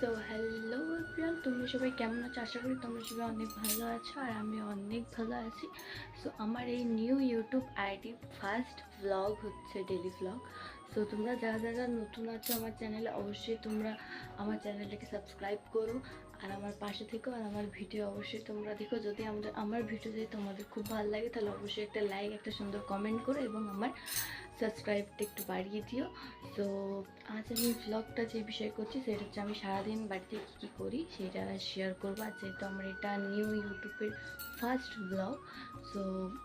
So hello everyone তোমরা সবাই কেমন আছো? আশা করি তোমরা সবাই অনেক ভালো আছো আর আমি অনেক ভালো আছি। সো আমার এই new YouTube ID first blog হচ্ছে ডেলি ব্লগ সো তোমরা যারা যারা নতুন আছো আমার চ্যানেলে অবশ্যই তোমরা আমার চ্যানেলটাকে সাবস্ক্রাইব করো। আর আমার পাশে থেকো, আর আমার ভিডিও অবশ্যই তোমরা দেখো। যদি আমাদের, আমার ভিডিও যদি তোমাদের খুব ভালো লাগে, তাহলে অবশ্যই একটা লাইক একটা সুন্দর কমেন্ট করো এবং আমার সাবস্ক্রাইবটা একটু বাড়িয়ে দিও। তো আজ আমি ভ্লগটা যে বিষয় করছি, সেটা হচ্ছে আমি সারাদিন বাড়িতে কী কী করি, সেটা শেয়ার করব। আর যেহেতু আমার এটা নিউ ইউটিউবের ফার্স্ট ব্লগ সো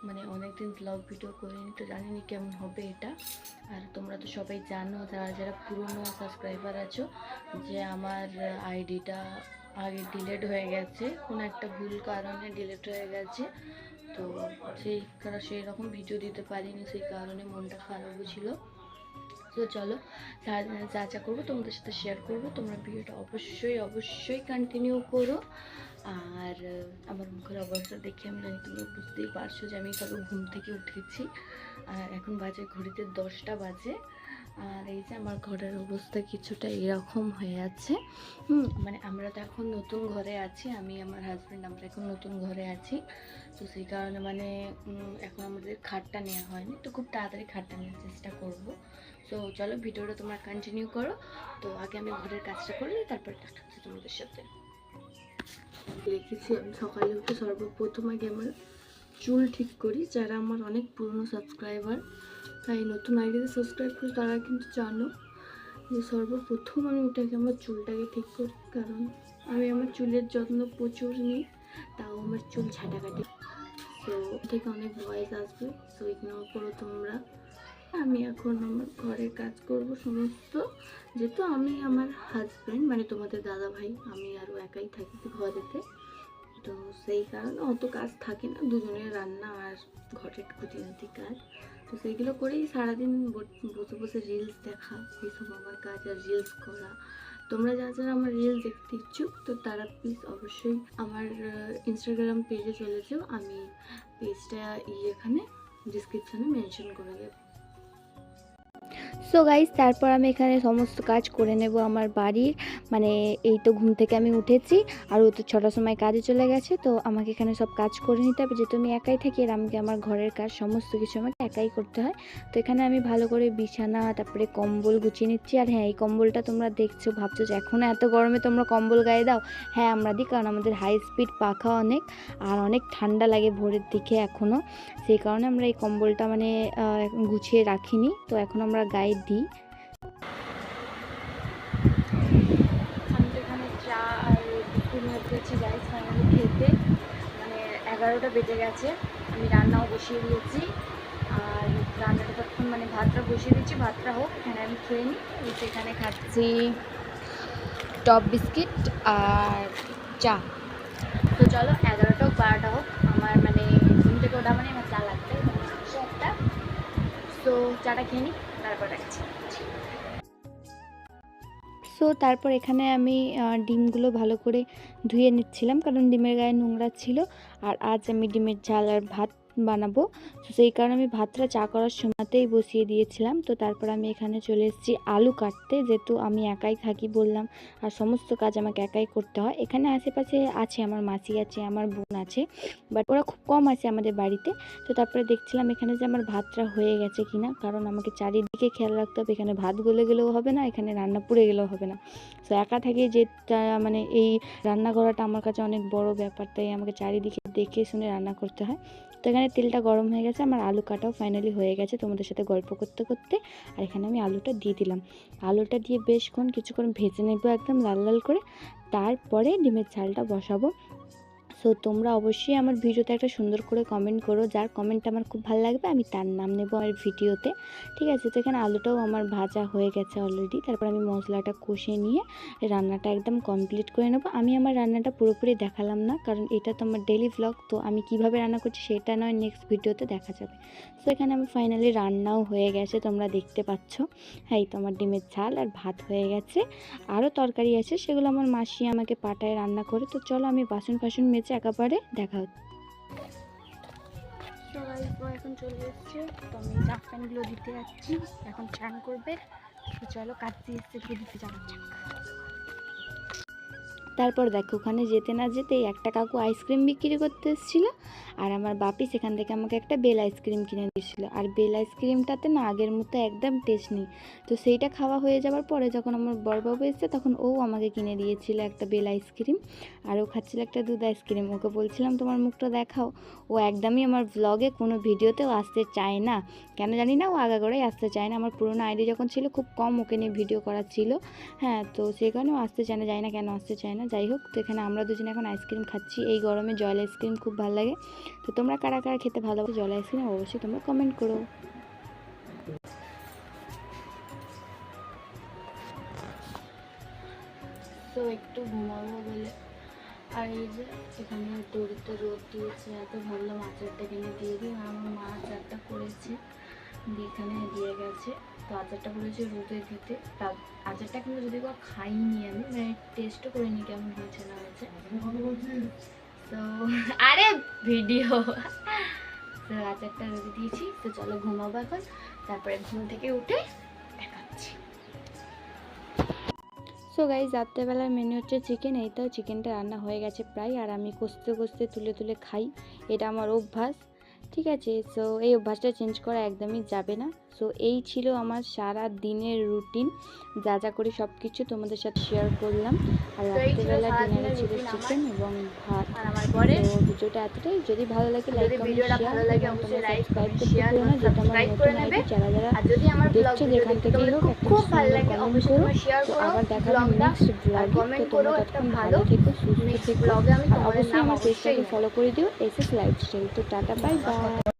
মানে অনেকদিন ব্লগ ভিডিও করিনি, তো জানিনি কেমন হবে এটা। আর তোমরা তো সবাই জানো, যারা যারা পুরনো সাবস্ক্রাইবার আছো, যে আমার আইডিটা আগে ডিলেট হয়ে গেছে। কোনো একটা ভুল কারণে ডিলেট হয়ে গেছে। তো সেই সেই রকম ভিডিও দিতে পারিনি, সেই কারণে মনটা খারাপও ছিল। তো চলো, যা যা করব তোমাদের সাথে শেয়ার করব। তোমরা ভিডিওটা অবশ্যই অবশ্যই কন্টিনিউ করো। আর আমার মুখের অবস্থা দেখে আমি জানি তোমরা বুঝতেই পারছ যে আমি কবে ঘুম থেকে উঠেছি। আর এখন বাজে ঘড়িতে দশটা বাজে। আর এই যে আমার ঘরের অবস্থা কিছুটা এরকম হয়ে আছে। মানে আমরা তো এখন নতুন ঘরে আছি, আমি আমার হাজব্যান্ড আমরা এখন নতুন ঘরে আছি। তো সেই কারণে মানে এখন আমাদের খাটটা নেওয়া হয়নি, তো খুব তাড়াতাড়ি খাটটা নেওয়ার চেষ্টা করব। তো চলো ভিডিওটা তোমরা কন্টিনিউ করো। তো আগে আমি ঘরের কাজটা করে নিই, তারপরে দেখা হচ্ছে তোমাদের সাথে। লিখেছি আমি সকালে উঠে সর্বপ্রথম আগে আমার চুল ঠিক করি, যারা আমার অনেক পুরনো সাবস্ক্রাইবার তাই নতুন আইডিতে সাবস্ক্রাইব করি, তারা কিন্তু জানো যে সর্বপ্রথম আমি আগে আমার চুলটাকে ঠিক করি, কারণ আমি আমার চুলের যত্ন প্রচুর নিই, তাও আমার চুল ঝাঁটাকাটি তো থেকে অনেক ভয়েস আসবে সো ইগনোর করো তোমরা, আমি এখন আমার ঘরের কাজ করব সমস্ত। যেহেতু আমি আমার হাজব্যান্ড মানে তোমাদের দাদা ভাই আমি আরও একাই থাকি ঘরেতে। তো সেই কারণে অত কাজ থাকে না। দুজনের রান্না আর ঘরের খুঁটিনাটি কাজ। তো সেইগুলো করেই সারাদিন বসে বসে রিলস দেখা, এইসব আমার কাজ আর রিলস করা। তোমরা যারা যারা আমার রিলস দেখতে ইচ্ছুক, তো তারা প্লিজ অবশ্যই আমার ইনস্টাগ্রাম পেজে চলে যাও। আমি পেজটা এখানে ডিসক্রিপশানে মেনশন করে দেবো। সো গাইজ তারপর আমি এখানে সমস্ত কাজ করে নেব আমার বাড়ির। মানে এই তো ঘুম থেকে আমি উঠেছি, আর ও তো ছটার সময় কাজে চলে গেছে, তো আমাকে এখানে সব কাজ করে নিতে হবে। যেহেতু আমি একাই থাকি, আর আমাকে আমার ঘরের কাজ সমস্ত কিছু আমাকে একাই করতে হয়, তো এখানে আমি ভালো করে বিছানা, তারপরে কম্বল গুছিয়ে নিচ্ছি। আর হ্যাঁ এই কম্বলটা তোমরা দেখছ, ভাবছ যে এখনও এত গরমে তোমরা কম্বল গায়ে দাও? হ্যাঁ আমরা দিই, কারণ আমাদের হাই স্পিড পাখা অনেক, আর অনেক ঠান্ডা লাগে ভোরের দিকে এখনও সেই কারণে আমরা এই কম্বলটা মানে গুছিয়ে রাখিনি। তো এখন আমরা গায়ে দিই। তো এখানে চা আর খেতে। মানে এগারোটা বেজে গেছে, আমি রান্নাও বসিয়ে দিয়েছি। আর রান্নাটা তখন মানে ভাতটা বসিয়ে দিচ্ছি, ভাতটা হোক, এখানে আমি খেয়ে নিই। এখানে খাচ্ছি টপ বিস্কিট আর চা। তো চলো, এগারোটা হোক, বারোটা হোক, আমার মানে ঘুম থেকে ওটা মানে আমার চা লাগবে একটা। তো চাটা খেয়ে নিই। সো তারপর এখানে আমি ডিমগুলো ভালো করে ধুয়ে নিচ্ছিলাম, কারণ ডিমের গায়ে নোংরা ছিল, আর আজ আমি ডিমের ঝাল আর ভাত বানাবো। তো সেই কারণে আমি ভাতটা চা করার সময়তেই বসিয়ে দিয়েছিলাম। তো তারপর আমি এখানে চলে এসেছি আলু কাটতে। যেহেতু আমি একাই থাকি বললাম, আর সমস্ত কাজ আমাকে একাই করতে হয়। এখানে আশেপাশে আছে আমার মাসি আছে, আমার বোন আছে বাট ওরা খুব কম আছে আমাদের বাড়িতে। তো তারপরে দেখছিলাম এখানে যে আমার ভাতটা হয়ে গেছে কিনা, কারণ আমাকে চারিদিকে খেয়াল রাখতে হবে। এখানে ভাত গলে গেলেও হবে না, এখানে রান্না পুড়ে গেলেও হবে না। তো একা থাকি যে তা- মানে এই রান্না করাটা আমার কাছে অনেক বড় ব্যাপার, তাই আমাকে চারিদিকে দেখে শুনে রান্না করতে হয়। তো এখানে তেলটা গরম হয়ে গেছে, আমার আলু কাটাও ফাইনালি হয়ে গেছে, তোমাদের সাথে গল্প করতে করতে। আর এখানে আমি আলুটা দিয়ে দিলাম। আলুটা দিয়ে বেশক্ষণ কিছুক্ষণ ভেজে নেব একদম লাল লাল করে। তারপরে ডিমের ঝালটা বসাবো। সো তোমরা অবশ্যই আমার ভিডিওতে একটা সুন্দর করে কমেন্ট করো। যার কমেন্ট আমার খুব ভালো লাগবে, আমি তার নাম নেব আমার ভিডিওতে। ঠিক আছে? তো এখানে আলুটাও আমার ভাজা হয়ে গেছে অলরেডি তারপর আমি মশলাটা কষে নিয়ে রান্নাটা একদম কমপ্লিট করে নেব। আমি আমার রান্নাটা পুরোপুরি দেখালাম না, কারণ এটা তো আমার ডেলি ভ্লগ তো আমি কীভাবে রান্না করছি সেটা নয় নেক্সট ভিডিওতে দেখা যাবে। সো এখানে আমার ফাইনালি রান্নাও হয়ে গেছে, তোমরা দেখতে পাচ্ছ। হ্যাঁ তো আমার ডিমের ঝাল আর ভাত হয়ে গেছে। আরও তরকারি আছে, সেগুলো আমার মাসি আমাকে পাটায় রান্না করে। তো চলো আমি বাসন ফাসন মেজে একেবারে দেখা হচ্ছে। এখন চলে এসছে, তো আমি জামা প্যান্টগুলো দিতে যাচ্ছি, এখন চান করবে চলো কাটতে এসছে দিতে যাওয়া তারপর দেখো ওখানে যেতে না যেতেই একটা কাকু আইসক্রিম বিক্রি করতে এসেছিল আর আমার বাপি সেখান থেকে আমাকে একটা বেল আইসক্রিম কিনে দিয়েছিলো আর বেল আইসক্রিমটাতে না আগের মতো একদম টেস্ট নেই। তো সেইটা খাওয়া হয়ে যাওয়ার পরে যখন আমার বড়বাবু এসেছে তখন ও আমাকে কিনে দিয়েছিল একটা বেল আইসক্রিম আর ও খাচ্ছিল একটা দুধ আইসক্রিম। ওকে বলছিলাম, তোমার মুখটা দেখাও। ও একদমই আমার ব্লগে কোনো ভিডিওতেও আসতে চায় না। কেন জানি না ও আগাগোড়াই আসতে চায় না। আমার পুরোনো আইডি যখন ছিল খুব কম ওকে নিয়ে ভিডিও করা ছিল। হ্যাঁ তো সেই কারণে আসতে চায় না, জানি না কেন আসতে চায় না। যাই হোক তো এখানে আমরা দুজনে এখন আইসক্রিম খাচ্ছি। এই গরমে জল আইসক্রিম খুব ভালো লাগে। তো তোমরা কারা কারা খেতে ভালোবাসো জল আইসক্রিম অবশ্যই তোমরা কমেন্ট করো। তো একটু ঘুমাবো বলে। আর এই যে এখানে দড়িতে রোদ দিয়েছে, এত ভাবলাম আচারটা কিনে দিয়ে দিই আমার মা আচারটা করেছে। এখানে দিয়ে গেছে। তো আচারটা করেছে রোদে দিতে। তা আচারটা কিন্তু যদি বা খাইনি আমি মানে টেস্টও করিনি কেমন হয়েছে না হয়েছে। তো, আরে ভিডিও তো আচারটা রোদে দিয়েছি। তো চলো ঘুমাবো এখন। তারপরে ঘুম থেকে উঠে দেখাচ্ছি। সো গাইজ রাত্রেবেলার মেনু হচ্ছে চিকেন এই তো চিকেনটা রান্না হয়ে গেছে প্রায়। আর আমি কষতে কষতে তুলে তুলে খাই। এটা আমার অভ্যাস। ঠিক আছে সো এই অভ্যাসটা চেঞ্জ করা একদমই যাবে না। সো এই ছিল আমার সারা দিনের রুটিন যা যা করে সব কিছু তোমাদের সাথে শেয়ার করলাম। আর রাত্রেবেলা ডিনারে ছিল চিকেন এবং ভাত। আর আমার পরে তো ভিডিওটা এতটাই। যদি ভালো লাগে লাইক কমেন্ট শেয়ার সাবস্ক্রাইব করতে না। যেটা আমার নতুন আইডি। যারা যারা আর যদি আমার ব্লগ দেখছ যেখান তোমাদের হোক খুব ভালো লাগে অবশ্যই। শেয়ার করো আবার দেখা হবে নেক্সট ব্লগে তো তোমরা ততক্ষণ ভালো থেকো সুস্থ থেকো। ব্লগে আমি আর তোমাদের অবশ্যই নাম আমার পেজটাকে ফলো করে দিও এসএস লাইফস্টাইল তো টাটা বাই বাই